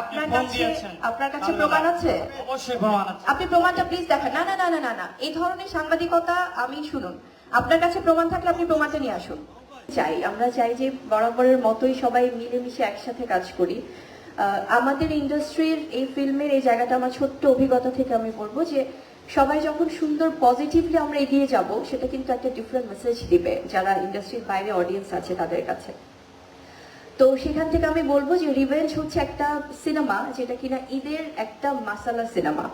আপনার কাছে আপনার কাছে প্রমাণ আছে? অবশ্যই প্রমাণ আছে। আপনি প্রমাণটা প্লিজ দেখান। না না না না না এই ধরনের সাংবাদিকতা আমি শুনুন। আপনার কাছে প্রমাণ থাকলে আপনি প্রমাণটা নিয়ে আসুন। চাই আমরা চাই যে বরাবরের মতোই সবাই মিলেমিশে একসাথে কাজ করি। আমাদের ইন্ডাস্ট্রির এই ফিল্মের এই জায়গাটা আমার ছোট্ট অভিজ্ঞতা থেকে আমি বলব যে সবাই যখন সুন্দর পজিটিভলি আমরা এগিয়ে যাব সেটা কিন্তু একটা ডিফারেন্ট মেসেজ দিবে যারা ইন্ডাস্ট্রির বাইরে অডিয়েন্স আছে তাদের কাছে। তো সেখান থেকে আমি বলব যে রিভেঞ্জ হচ্ছে একটা সিনেমা যেটা কিনা ঈদের একটা মাসালা সিনেমা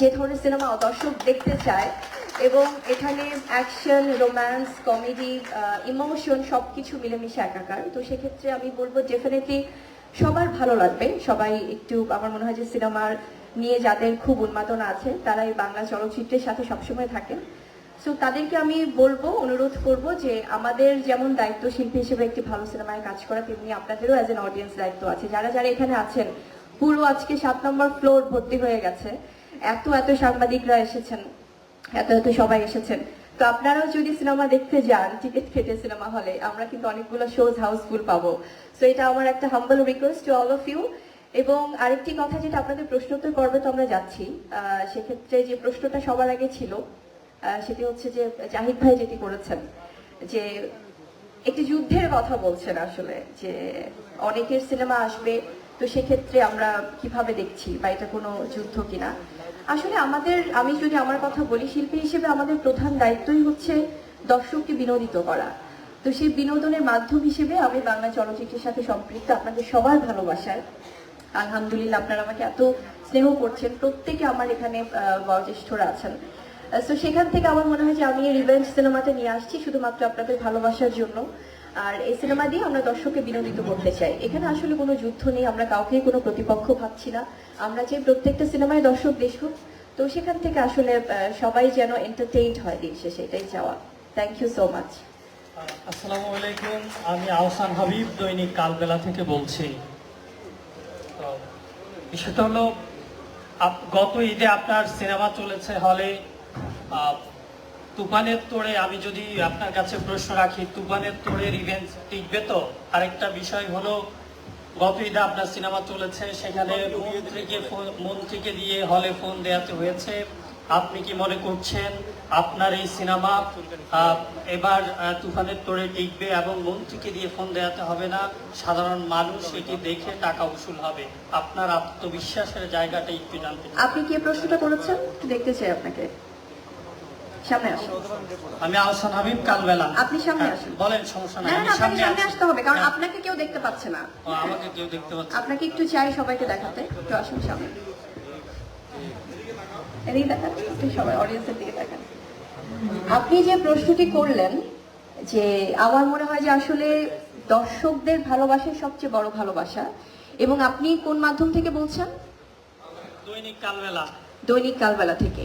যে ধরনের সিনেমা দর্শক দেখতে চায় এবং এখানে অ্যাকশন রোম্যান্স কমেডি ইমোশন সবকিছু মিলেমিশে একাকার। তো সেক্ষেত্রে আমি বলব ডেফিনেটলি সবার ভালো লাগবে। সবাই একটু আমার মনে হয় যে সিনেমার নিয়ে যাদের খুব উন্মাদনা আছে, তারা এই বাংলা চলচ্চিত্রের সাথে সবসময় থাকেন। সো তাদেরকে আমি বলব, অনুরোধ করব যে আমাদের যেমন দায়িত্ব শিল্পী হিসেবে একটি ভালো সিনেমায় কাজ করা, তেমনি আপনাদেরও অ্যাজ এন অডিয়েন্স দায়িত্ব আছে। যারা যারা এখানে আছেন, পুরো আজকে সাত নম্বর ফ্লোর ভর্তি হয়ে গেছে। এত এত সাংবাদিকরা এসেছেন, এত এত সবাই এসেছেন। তো আপনারাও যদি সিনেমা দেখতে যান, টিকিট কেটে সিনেমা হলে, আমরা কিন্তু অনেকগুলো শোজ হাউসফুল পাবো। সো এটা আমার একটা humble request to all of you এবং আরেকটি কথা যেটা আপনাদের প্রশ্নোত্তর পর্বে তো আমরা যাচ্ছি সেক্ষেত্রে যে প্রশ্নটা সবার আগে ছিল সেটি হচ্ছে যে জাহিদ ভাই যেটি করেছেন, যে একটি যুদ্ধের কথা বলছেন আসলে, যে অনেকের সিনেমা আসবে, তো সেক্ষেত্রে আমরা কীভাবে দেখছি বা এটা কোনো যুদ্ধ কিনা? আসলে আমাদের, আমি যদি আমার কথা বলি, শিল্পী হিসেবে আমাদের প্রধান দায়িত্বই হচ্ছে দর্শককে বিনোদিত করা। তো সেই বিনোদনের মাধ্যম হিসেবে আমি বাংলা চলচ্চিত্রের সাথে সম্পৃক্ত, আপনাদের সবার ভালোবাসায়। আলহামদুলিল্লাহ, আপনারা আমাকে এত স্নেহ করছেন। প্রত্যেকে আমার এখানে বয়োজ্যেষ্ঠরা আছেন। তো সেখান থেকে আমার মনে হয় যে আমি রিভেঞ্জ সিনেমাটা নিয়ে আসছি শুধুমাত্র আপনাদের ভালোবাসার জন্য। আর এই সিনেমা দিয়ে আমরা দর্শককে বিনোদিত করতে চাই। এখানে আসলে কোনো যুদ্ধ নেই, আমরা কাউকে কোনো প্রতিপক্ষ ভাবছি না। আমরা চাই প্রত্যেকটা সিনেমায় দর্শক দেখুক, তো সেখান থেকে আসলে সবাই যেন এন্টারটেইনড হয় দিন শেষে, এটাই চাওয়া। থ্যাংক ইউ সো মাচ আসসালামু আলাইকুম, আমি আহসান হাবিব, দৈনিক কালবেলা থেকে বলছি। বিষয়টা হলো গত ঈদে আপনার সিনেমা চলেছে হলে তুফানের তোড়ে আমি যদি আপনার কাছে প্রশ্ন রাখি, তুফানের তোড়ে রিভেঞ্জ টিকবে তো? আরেকটা বিষয় হলো গত ঈদে আপনার সিনেমা চলেছে সেখানে মন্ত্রীকে মন্ত্রীকে দিয়ে হলে ফোন দেওয়াতে হয়েছে। আপনি কি মনে করছেন আপনার এই সিনেমা এবার তুফানের তোড়ে টিকবে এবং মন্ত্রীকে দিয়ে ফোন দেওয়াতে হবে না? সাধারণ মানুষ এটি দেখে টাকা উসুল হবে। আপনার আত্মবিশ্বাসের জায়গাটা একটু জানতে আপনি কি প্রশ্নটা করেছেন? দেখতে চাই আপনাকে। সামনে আসুন। আমি আহসান হাবিব কালবেলা। আপনি সামনে হ্যাঁ, আসুন। বলেন সমস্যা নাই আমি না, আপনাকে সামনে আসতে হবে কারণ হ্যাঁ, আপনাকে কেউ দেখতে পাচ্ছে না। আমাকে কেউ দেখতে পাচ্ছে আপনাকে একটু চাই সবাইকে দেখাতে একটু আসুন সামনে। এদিকে দেখান আপনি সবাই অডিয়েন্সের দিকে দেখান। আপনি যে প্রশ্নটি করলেন যে আমার মনে হয় যে আসলে দর্শকদের ভালোবাসাই সবচেয়ে বড় ভালোবাসা এবং আপনি কোন মাধ্যম থেকে বলছেন? দৈনিক কালবেলা। দৈনিক কালবেলা থেকে।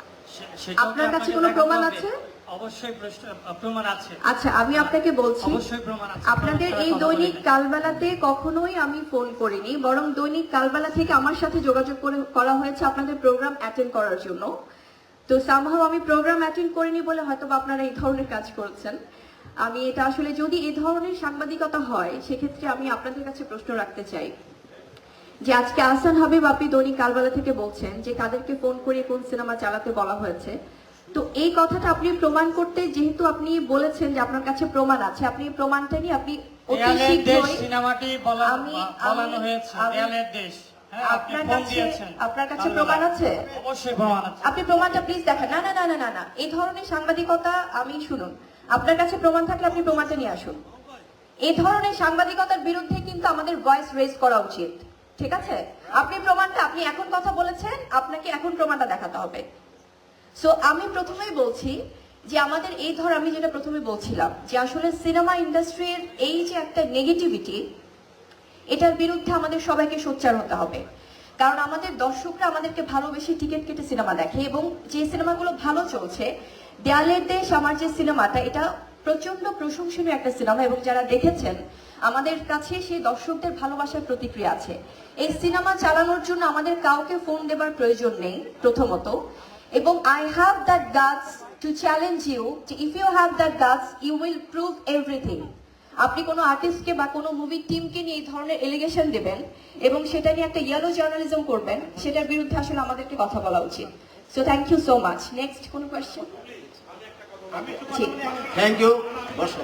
আপনার কাছে কোনো প্রমাণ আছে? অবশ্যই প্রমাণ আছে। আচ্ছা আমি আপনাকে বলছি অবশ্যই প্রমাণ আছে। আপনাদের এই দৈনিক কালবেলাতে কখনোই আমি ফোন করিনি বরং দৈনিক কালবেলা থেকে আমার সাথে যোগাযোগ করে করা হয়েছে আপনাদের প্রোগ্রাম অ্যাটেন্ড করার জন্য। তো সামহাও আমি প্রোগ্রাম অ্যাটেন্ড করিনি বলে হয়তো আপনারা এই ধরনের কাজ করছেন। আমি এটা আসলে যদি এই ধরনের সাংবাদিকতা হয় সেক্ষেত্রে আমি আপনাদের কাছে প্রশ্ন রাখতে চাই। যে আজকে আহসান হাবিব আপনি দৈনিক কালবেলা থেকে বলছেন যে কাদেরকে ফোন করে কোন সিনেমা চালাতে বলা হয়েছে। তো এই কথাটা আপনি প্রমাণ করতে যেহেতু আপনি বলেছেন যে আপনার কাছে প্রমাণ আছে আপনি প্রমাণটা নিয়ে আপনি অতি শীঘ্রই সিনেমাটি আমি- বলানো হয়েছে দেশ। হ্যাঁ, আপনার কাছে আপনার কাছে প্রমাণ আছে? অবশ্যই প্রমাণ আছে। আপনি প্রমাণটা প্লিজ দেখান। না না না না না না। এই ধরনের সাংবাদিকতা আমি শুনুন। আপনার কাছে প্রমাণ থাকলে আপনি প্রমাণটা নিয়ে আসুন। এই ধরনের সাংবাদিকতার বিরুদ্ধে কিন্তু আমাদের ভয়েস রেজ করা উচিত। ঠিক আছে? আপনি প্রমাণটা, আপনি এখন কথা বলেছেন, আপনাকে এখন প্রমাণটা দেখাতে হবে। সো আমি প্রথমেই বলছি যে আমাদের এই ধর, আমি যেটা প্রথমে বলছিলাম যে আসলে সিনেমা ইন্ডাস্ট্রির এই যে একটা নেগেটিভিটি এটার বিরুদ্ধে আমাদের সবাইকে সোচ্চার হতে হবে। কারণ আমাদের দর্শকরা আমাদেরকে ভালোবেসে টিকিট কেটে সিনেমা দেখে এবং যে সিনেমাগুলো ভালো চলছে, দেয়ালের দেশ আমার যে সিনেমাটা, এটা প্রচণ্ড প্রশংসনীয় একটা সিনেমা এবং যারা দেখেছেন, আমাদের কাছে সেই দর্শকদের ভালোবাসার প্রতিক্রিয়া আছে। এই সিনেমা চালানোর জন্য আমাদের কাউকে ফোন দেবার প্রয়োজন নেই, প্রথমত। এবং I have that guts to challenge you if you have that guts you will prove everything আপনি কোনো আর্টিস্টকে বা কোনো মুভি টিমকে নিয়ে এই ধরনের এলিগেশন দেবেন এবং সেটা নিয়ে একটা ইয়েলো জার্নালিজম করবেন, সেটার বিরুদ্ধে আসলে আমাদেরকে কথা বলা উচিত। So thank you so much next কোন কোয়েশ্চেন থ্যাংক ইউ বসো।